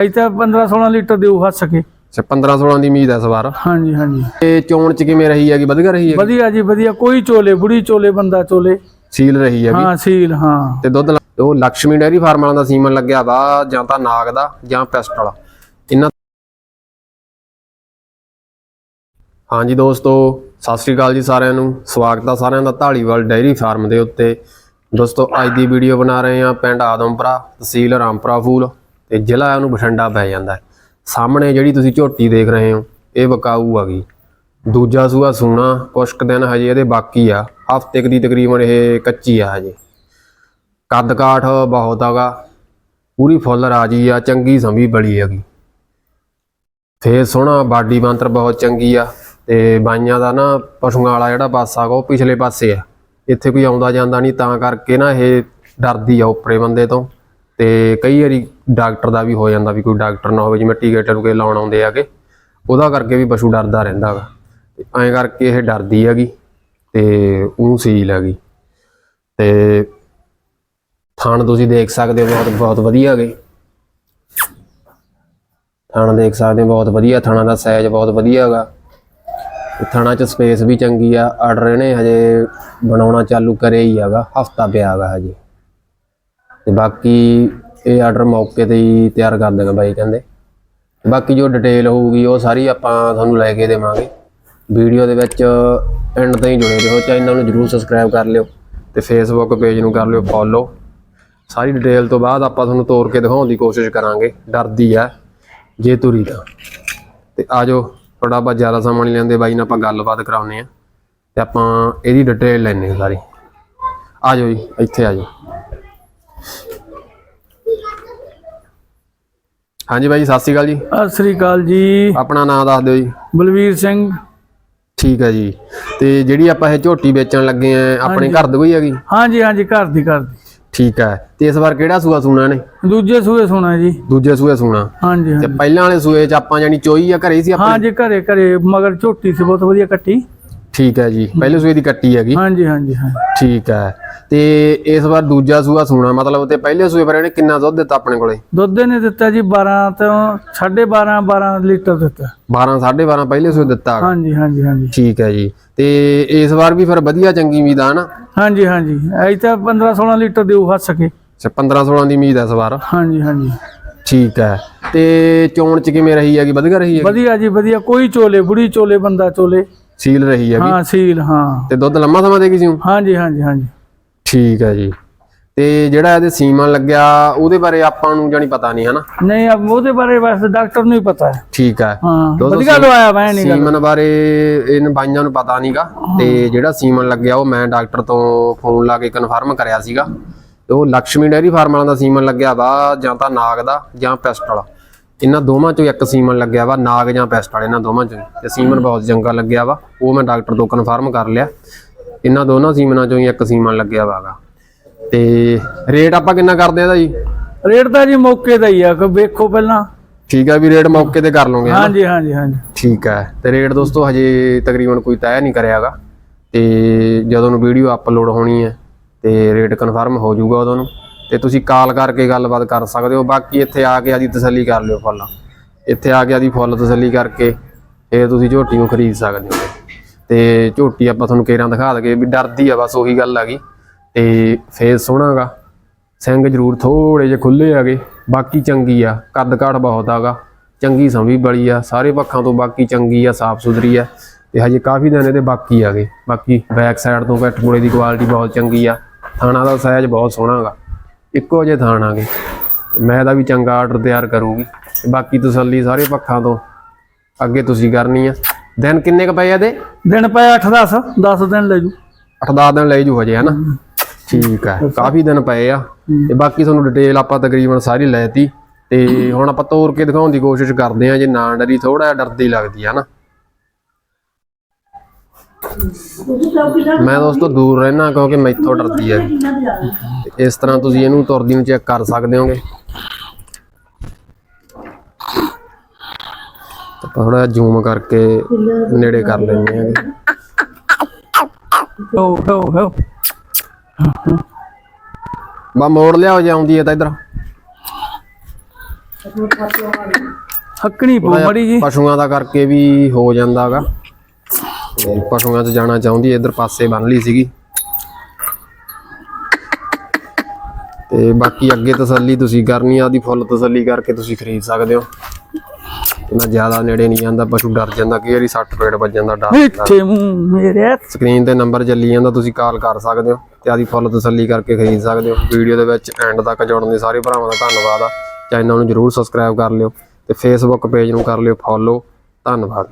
ਅਜ ਤਾਂ 15 16 ਲੀਟਰ ਦੇਊ ਹੱਸ ਕੇ। ਅੱਛਾ 15 16 ਦੀ ਉਮੀਦ ਹੈ ਇਸ ਵਾਰ। ਹਾਂਜੀ ਹਾਂਜੀ। ਤੇ ਚੋਣ ਚ ਕਿਵੇਂ ਰਹੀ ਹੈਗੀ? ਵਧੀਆ ਰਹੀ ਹੈਗੀ? ਵਧੀਆ ਜੀ ਵਧੀਆ। ਕੋਈ ਚੋਲੇ ਬੁੜੀ ਚੋਲੇ ਬੰਦਾ ਚੋਲੇ। ਸੀਲ ਰਹੀ ਹੈਗੀ? ਹਾਂ ਸੀਲ ਹਾਂ। ਤੇ ਦੁੱਧ ਉਹ ਲక్ష్ਮੀ ਡੈਰੀ ਫਾਰਮ ਵਾਲਿਆਂ ਦਾ ਸੀਮਨ ਲੱਗਿਆ ਵਾ ਜਾਂ ਤਾਂ ਨਾਗ ਦਾ ਜਾਂ ਪਿਸਟਲ ਇਹਨਾਂ ਹਾਂਜੀ ਦੋਸਤੋ ਸਤਿ ਸ੍ਰੀ ਅਕਾਲ ਜੀ ਸਾਰਿਆਂ ਨੂੰ। ਸਵਾਗਤ ਹੈ ਸਾਰਿਆਂ ਦਾ ਢਾਲੀਵਾਲ ਡੈਰੀ ਫਾਰਮ ਦੇ ਉੱਤੇ। ਦੋਸਤੋ ਅੱਜ ਦੀ ਵੀਡੀਓ ਬਣਾ ਰਹੇ ਹਾਂ ਪਿੰਡ ਆਦਮਪੁਰਾ ਤਹਿਸੀਲ ਰਾਮਪੁਰਾ ਫੂਲ। ਤੇ ਜ਼ਿਲ੍ਹਾ ਉਹਨੂੰ ਬਠਿੰਡਾ ਪੈ ਜਾਂਦਾ ਸਾਹਮਣੇ ਜਿਹੜੀ ਤੁਸੀਂ ਝੋਟੀ ਦੇਖ ਰਹੇ ਹੋ, ਇਹ ਵਕਾਊ ਆ ਗਈ। ਦੂਜਾ ਸੂਆ ਸੂਣਾ, ਕੁਛ ਦਿਨ ਹਜੇ ਇਹਦੇ ਬਾਕੀ ਆ। ਹਫ਼ਤੇ ਕੁ ਦੀ ਤਕਰੀਬਨ ਇਹ ਕੱਚੀ ਆ ਹਜੇ। ਕੱਦ ਕਾਠ ਬਹੁਤ ਹੈਗਾ ਪੂਰੀ ਫੁੱਲ ਰਾਜੀ ਆ, ਚੰਗੀ ਸੰਭੀ ਬੜੀ ਹੈਗੀ। ਫੇਰ ਸੋਹਣਾ ਬਾਡੀ ਬੰਤਰ ਬਹੁਤ ਚੰਗੀ ਆ ਤੇ ਬਾਈਆਂ ਦਾ ਨਾ ਪਸ਼ੂਆਂ ਵਾਲਾ ਜਿਹੜਾ ਪਾਸਾ ਗਾ ਉਹ ਪਿਛਲੇ ਪਾਸੇ ਆ। ਇੱਥੇ ਕੋਈ ਆਉਂਦਾ ਜਾਂਦਾ ਨਹੀਂ, ਤਾਂ ਕਰਕੇ ਨਾ ਇਹ ਡਰਦੀ ਆ ਉੱਪਰੇ ਬੰਦੇ ਤੋਂ। ਤੇ ਕਈ ਵਾਰੀ ਡਾਕਟਰ ਦਾ ਵੀ ਹੋ ਜਾਂਦਾ ਵੀ ਕੋਈ ਡਾਕਟਰ ਨਾ ਹੋਵੇ, ਜਿਵੇਂ ਟੀਕੇ ਟਰੂਕੇ ਲਾਉਣ ਆਉਂਦੇ ਆਗੇ ਉਹਦਾ ਕਰਕੇ ਵੀ ਪਸ਼ੂ ਡਰਦਾ ਰਹਿੰਦਾ ਹੈਗਾ ਤੇ ਐਂ ਕਰਕੇ ਇਹ ਡਰਦੀ ਹੈਗੀ ਤੇ ਉਹਨੂੰ ਸੀਲ ਹੈਗੀ। ਤੇ ਥਾਣ ਤੁਸੀਂ ਦੇਖ ਸਕਦੇ ਹੋ, ਬਹੁਤ ਬਹੁਤ ਵਧੀਆ ਹੈਗੇ। ਥਣ ਦੇਖ ਸਕਦੇ ਹੋ, ਬਹੁਤ ਵਧੀਆ ਥਾਣਾ ਦਾ ਸਾਈਜ਼ ਬਹੁਤ ਵਧੀਆ ਹੈਗਾ। ਥਾਣਾ 'ਚ ਸਪੇਸ ਵੀ ਚੰਗੀ ਆ ਆਰਡਰ ਇਹਨੇ ਹਜੇ ਬਣਾਉਣਾ ਚਾਲੂ ਕਰਿਆ ਹੀ ਹੈਗਾ, ਹਫਤਾ ਪਿਆ ਹੈਗਾ ਹਜੇ। ਤੇ ਬਾਕੀ ਇਹ ਆਰਡਰ ਮੌਕੇ ਤੇ ਹੀ ਤਿਆਰ ਕਰ ਦੇਗਾ ਬਾਈ ਕਹਿੰਦੇ। ਬਾਕੀ ਜੋ ਡਿਟੇਲ ਹੋਊਗੀ ਉਹ ਸਾਰੀ ਆਪਾਂ ਤੁਹਾਨੂੰ ਲੈ ਕੇ ਦੇਵਾਂਗੇ। ਵੀਡੀਓ ਦੇ ਵਿੱਚ ਐਂਡ ਤਾਈਂ ਜੁੜੇ ਰਹੋ ਚੈਨਲ ਨੂੰ ਜਰੂਰ ਸਬਸਕ੍ਰਾਈਬ ਕਰ ਲਿਓ ਤੇ ਫੇਸਬੁੱਕ ਪੇਜ ਨੂੰ ਕਰ ਲਿਓ ਫੋਲੋ ਸਾਰੀ ਡਿਟੇਲ ਤੋਂ ਬਾਅਦ ਆਪਾਂ ਤੁਹਾਨੂੰ ਤੋਰ ਕੇ ਦਿਖਾਉਣ ਦੀ ਕੋਸ਼ਿਸ਼ ਕਰਾਂਗੇ। ਡਰਦੀ ਆ, ਜੇ ਤੁਰੀ ਤਾਂ। ਤੇ ਆਜੋ ਥੋੜਾ ਆਪਾਂ ਜ਼ਿਆਦਾ ਸਮਾਂ ਨਹੀਂ ਲੈਂਦੇ, ਬਾਈ ਨਾਲ ਆਪਾਂ ਗੱਲਬਾਤ ਕਰਾਉਨੇ ਆ ਤੇ ਆਪਾਂ ਇਹਦੀ ਡਿਟੇਲ ਲੈਣੇ ਸਾਰੀ। ਆਜੋ ਜੀ, ਇੱਥੇ ਆਜੋ ਹਾਂਜੀ ਬਾਈ ਸਤਿ ਸ਼੍ਰੀ ਅਕਾਲ ਜੀ। ਸਤਿ ਸ੍ਰੀ ਅਕਾਲ ਜੀ। ਆਪਣਾ ਨਾਮ ਦੱਸ ਦਿਓ ਜੀ। ਬਲਵੀਰ ਸਿੰਘ। ਠੀਕ ਹੈ ਜੀ। ਤੇ ਜਿਹੜੀ ਆਪਾਂ ਇਹ ਝੋਟੀ ਵੇਚਣ ਲੱਗੇ ਆ ਆਪਣੇ ਘਰ ਦੀ ਕੋਈ ਹੈਗੀ? ਹਾਂਜੀ ਹਾਂਜੀ ਘਰ ਦੀ ਘਰ ਦੀ। ਠੀਕ ਹੈ। ਤੇ ਇਸ ਵਾਰ ਕਿਹੜਾ ਸੂਆ ਸੂਣਾ ਨੇ ਦੂਜੇ ਸੂਏ ਸੁਣਾ ਜੀ। ਦੂਜੇ ਸੂਏ ਸੂਣਾ। ਹਾਂਜੀ ਤੇ ਹਾਂਜੀ। ਪਹਿਲਾਂ ਵਾਲੇ ਸੂਏ ਚ ਆਪਾਂ ਜਾਨੀ ਚੋਈ ਆ ਘਰੇ ਸੀ ਆਪਾਂ ਹਾਂਜੀ ਘਰੇ ਘਰੇ ਮਗਰ ਝੋਟੀ ਸੀ ਬਹੁਤ ਵਧੀਆ ਕੱਟੀ। ਠੀਕ ਹੈ ਜੀ। ਪਹਿਲੇ ਸੂਏ ਦੀ ਕੱਟੀ ਹੈਗੀ। ਹਾਂਜੀ ਹਾਂਜੀ ਹਾਂ। ਠੀਕ ਹੈ। ਤੇ ਇਸ ਵਾਰ ਦੂਜਾ ਸੂਆ ਸੂਣਾ ਮਤਲਬ ਤੇ ਪਹਿਲੇ ਸੂਏ ਪਰ ਇਹਨੇ ਕਿੰਨਾ ਦੁੱਧ ਦਿੱਤਾ ਆਪਣੇ ਕੋਲੇ? ਦੁੱਧ ਨੇ ਦਿੱਤਾ ਜੀ 12 ਤੋਂ 12.5 12 ਲੀਟਰ ਦਿੱਤਾ। 12 12.5 ਪਹਿਲੇ ਸੂਏ ਦਿੱਤਾ। ਹਾਂਜੀ ਹਾਂਜੀ ਹਾਂਜੀ। ਠੀਕ ਹੈ ਜੀ। ਤੇ ਇਸ ਵਾਰ ਵੀ ਫਿਰ ਵਧੀਆ ਚੰਗੀ ਉਮੀਦ ਆ ਨਾ? ਹਾਂਜੀ ਹਾਂਜੀ। ਅਜ ਤਾਂ 15 16 ਲੀਟਰ ਦੇਊ ਹੱਸ ਕੇ ਅੱਛਾ 15 16 ਦੀ ਉਮੀਦ ਹੈ ਇਸ ਵਾਰ। ਹਾਂਜੀ ਹਾਂਜੀ। ਠੀਕ ਹੈ। ਤੇ ਚੋਣ ਚ ਕਿਵੇਂ ਰਹੀ ਹੈਗੀ? ਵਧੀਆ ਰਹੀ ਹੈਗੀ? ਵਧੀਆ ਜੀ ਵਧੀਆ। ਕੋਈ ਚੋਲੇ ਬੁੜੀ ਚੋਲੇ ਬੰਦਾ ਚੋਲੇ। ਸੀਲ ਰਹੀ ਹੈਗੀ ਹਾਂ ਸੀਲ ਹਾਂ। ਤੇ ਦੁੱਧ ਲੰਮਾ ਸਮਾਂ ਦੇਗੀ ਸੀ? ਹਾਂਜੀ ਹਾਂਜੀ ਹਾਂਜੀ। ਠੀਕ ਹੈ ਜੀ। ਤੇ ਜਿਹੜਾ ਇਹਦੇ ਸੀਮਨ ਲੱਗਿਆ ਉਹਦੇ ਬਾਰੇ ਆਪਾਂ ਨੂੰ ਜਾਨੀ ਪਤਾ ਨਹੀਂ ਹਨਾ? ਨਹੀਂ ਉਹਦੇ ਬਾਰੇ ਬਸ ਡਾਕਟਰ ਨੂੰ ਹੀ ਪਤਾ ਹੈ। ਠੀਕ ਹੈ। ਹਾਂ ਵਧੀਆ ਲਵਾਇਆ ਮੈਂ ਨਹੀਂ ਸੀਮਨ ਬਾਰੇ ਇਹਨਾਂ ਬਾਈਆਂ ਨੂੰ ਪਤਾ ਨਹੀਂਗਾ ਤੇ ਜਿਹੜਾ ਸੀਮਨ ਲੱਗਿਆ ਉਹ ਮੈਂ ਡਾਕਟਰ ਤੋਂ ਫੋਨ ਲਾ ਕੇ ਕਨਫਰਮ ਕਰਿਆ ਸੀਗਾ। ਉਹ ਲక్ష్ਮੀ ਡੈਰੀ ਫਾਰਮ ਵਾਲਿਆਂ ਦਾ ਸੀਮਨ ਲੱਗਿਆ ਵਾ ਜਾਂ ਤਾਂ ਨਾਗ ਦਾ ਜਾਂ ਪਿਸਟਲ। ਇਹਨਾਂ ਦੋਵਾਂ ਚੋਂ ਇੱਕ ਸੀਮਨ ਲੱਗਿਆ ਵਾ ਨਾਗ ਜਾਂ ਪਿਸਟਲ ਇਹਨਾਂ ਦੋਵਾਂ ਚੋਂ ਤੇ ਸੀਮਨ ਬਹੁਤ ਚੰਗਾ ਲੱਗਿਆ ਵਾ ਉਹ ਮੈਂ ਡਾਕਟਰ ਤੋਂ ਕਨਫਰਮ ਕਰ ਲਿਆ। ਇਹਨਾਂ ਦੋਨਾਂ ਸੀਮਨਾਂ ਚੋਂ ਹੀ ਇੱਕ ਸੀਮਨ ਲੱਗਿਆ ਵਾਗਾ ਤੇ ਰੇਟ ਆਪਾਂ ਕਿੰਨਾ ਕਰਦੇ ਆ ਜੀ? ਰੇਟ ਤਾਂ ਜੀ ਮੌਕੇ ਦਾ ਹੀ ਆ ਕਿ ਵੇਖੋ ਪਹਿਲਾਂ। ਠੀਕ ਹੈ ਵੀ ਰੇਟ ਮੌਕੇ ਤੇ ਕਰ ਹਨਾ? ਹਾਂਜੀ ਹਾਂਜੀ ਹਾਂਜੀ। ਠੀਕ ਹੈ ਤੇ ਰੇਟ ਦੋਸਤੋ ਹਜੇ ਤਕਰੀਬਨ ਕੋਈ ਤੈਅ ਨਹੀਂ ਕਰਿਆਗਾ ਤੇ ਜਦੋਂ ਨੂੰ ਵੀਡੀਓ ਅਪਲੋਡ ਹੋਣੀ ਹੈ ਤੇ ਰੇਟ ਕਨਫਰਮ ਹੋ ਜਾਊਗਾ ਉਦੋਂ ਨੂੰ। ਤੇ ਤੁਸੀਂ ਕਾਲ ਕਰਕੇ ਗੱਲਬਾਤ ਕਰ ਸਕਦੇ ਹੋ। ਬਾਕੀ ਇੱਥੇ ਆ ਕੇ ਆਦੀ ਤਸੱਲੀ ਕਰ ਲਿਓ ਫੁੱਲ। ਇੱਥੇ ਆ ਕੇ ਆਦੀ ਫੁੱਲ ਤਸੱਲੀ ਕਰਕੇ ਫਿਰ ਤੁਸੀਂ ਝੋਟੀ ਨੂੰ ਖਰੀਦ ਸਕਦੇ ਹੋ। ਤੇ ਝੋਟੀ ਆਪਾਂ ਤੁਹਾਨੂੰ ਕੇਰਾਂ ਦਿਖਾ ਦਗੇ ਵੀ ਡਰਦੀ ਆ ਬਸ ਉਹੀ ਗੱਲ ਹੈਗੀ। ਤੇ ਫੇਸ ਸੋਹਣਾਗਾ। ਸਿੰਘ ਜ਼ਰੂਰ ਥੋੜੇ ਜਿਹੇ ਖੁੱਲੇ ਹੈਗੇ। ਬਾਕੀ ਚੰਗੀ ਆ। ਕੱਦ ਕਾਠ ਬਹੁਤ ਆਗਾ। ਚੰਗੀ ਸੰਭੀ ਬੜੀ ਆ। ਸਾਰੇ ਪੱਖਾਂ ਤੋਂ ਬਾਕੀ ਚੰਗੀ ਆ ਸਾਫ਼ ਸੁਥਰੀ ਆ। ਤੇ ਹਜੇ ਕਾਫੀ ਦਿਨ ਇਹਦੇ ਬਾਕੀ ਆਗੇ ਬਾਕੀ ਬੈਕ ਸਾਈਡ ਤੋਂ ਬੈਠ ਪੁੜੇ ਦੀ ਕੁਆਲਿਟੀ ਬਹੁਤ ਚੰਗੀ ਆ। ਥਾਣਾ ਦਾ ਸਾਈਜ਼ ਬਹੁਤ ਸੋਹਣਾਗਾ। ਇੱਕੋ ਜਿਹੇ ਥਾਣ ਆਗੇ ਮੈਂ ਇਹਦਾ ਵੀ ਚੰਗਾ ਆਰਡਰ ਤਿਆਰ ਕਰੂੰਗੀ। ਬਾਕੀ ਤਸੱਲੀ ਸਾਰੇ ਪੱਖਾਂ ਤੋਂ ਅੱਗੇ ਤੁਸੀਂ ਕਰਨੀ ਆ। ਦਿਨ ਕਿੰਨੇ ਕ ਪਏ ਆ ਇਹਦੇ? ਦਿਨ ਪਏ 8 10 10 ਦਿਨ ਲੈ ਜੂ। 8-10 ਦਿਨ ਲੈ ਜੂ ਹਜੇ ਹਨਾ? ਠੀਕ ਹੈ। ਕਾਫੀ ਦਿਨ ਪਏ ਆ। ਤੇ ਬਾਕੀ ਤੁਹਾਨੂੰ ਡਿਟੇਲ ਆਪਾਂ ਤਕਰੀਬਨ ਸਾਰੀ ਲੈਤੀ ਤੇ। ਹੁਣ ਆਪਾਂ ਤੋੜ ਕੇ ਦਿਖਾਉਣ ਦੀ ਕੋਸ਼ਿਸ਼ ਕਰਦੇ ਆ ਜੇ ਨਾ ਡਰੀ ਥੋੜਾ ਡਰਦੀ ਲੱਗਦੀ ਆ ਨਾ ਮੈਂ ਦੋਸਤੋ ਦੂਰ ਰਹਿਣਾ ਕਿਉਂਕਿ ਮੈਥੋਂ ਡਰਦੀ ਹੈ। ਇਸ ਤਰ੍ਹਾਂ ਤੁਸੀਂ ਇਹਨੂੰ ਤੁਰਦੀ ਨੂੰ ਚੈੱਕ ਕਰ ਸਕਦੇ ਹੋਗੇ। ਥੋੜਾ ਜ਼ੂਮ ਕਰਕੇ ਨੇੜੇ ਕਰ ਲੈਂਦੇ ਆਂਗੇ ਹੋ ਹੋ ਹੋ। ਬਾ ਮੋੜ ਲਿਆਓ ਜੇ ਆਉਂਦੀ ਹੈ ਤਾਂ ਇਧਰ। ਹੱਕਣੀ ਪਊ ਮੜੀ ਜੀ। ਪਸ਼ੂਆਂ ਦਾ ਕਰਕੇ ਵੀ ਹੋ ਜਾਂਦਾਗਾ ਤੇ ਪਸ਼ੂਆਂ 'ਚ ਜਾਣਾ ਚਾਹੁੰਦੀ ਇਧਰ ਪਾਸੇ ਬੰਨ ਲਈ ਸੀਗੀ। ਤੇ ਬਾਕੀ ਅੱਗੇ ਤਸੱਲੀ ਤੁਸੀਂ ਕਰਨੀ ਆ ਦੀ ਫੁੱਲ ਤਸੱਲੀ ਕਰਕੇ ਤੁਸੀਂ ਖਰੀਦ ਸਕਦੇ ਹੋ। ਨਾ ਜ਼ਿਆਦਾ ਨੇੜੇ ਨਹੀਂ ਜਾਂਦਾ ਪਸ਼ੂ ਡਰ ਜਾਂਦਾ ਕਈ ਵਾਰੀ 60 ਪੇੜ ਵੱਜਣ ਦਾ ਡਰ ਮੂੰਹ ਮੇਰੇ ਸਕਰੀਨ ਤੇ ਨੰਬਰ ਚੱਲੀ ਜਾਂਦਾ ਤੁਸੀਂ ਕਾਲ ਕਰ ਸਕਦੇ ਹੋ ਤੇ ਆਦੀ ਫੁੱਲ ਤਸੱਲੀ ਕਰਕੇ ਖਰੀਦ ਸਕਦੇ ਹੋ। ਵੀਡੀਓ ਦੇ ਵਿੱਚ ਐਂਡ ਤੱਕ ਜੁੜਨ ਦੇ ਸਾਰੇ ਭਰਾਵਾਂ ਦਾ ਧੰਨਵਾਦ ਆ। ਚੈਨਲ ਨੂੰ ਜਰੂਰ ਸਬਸਕ੍ਰਾਈਬ ਕਰ ਲਿਓ ਤੇ ਫੇਸਬੁੱਕ ਪੇਜ ਨੂੰ ਕਰ ਲਿਓ ਫੋਲੋ ਧੰਨਵਾਦ।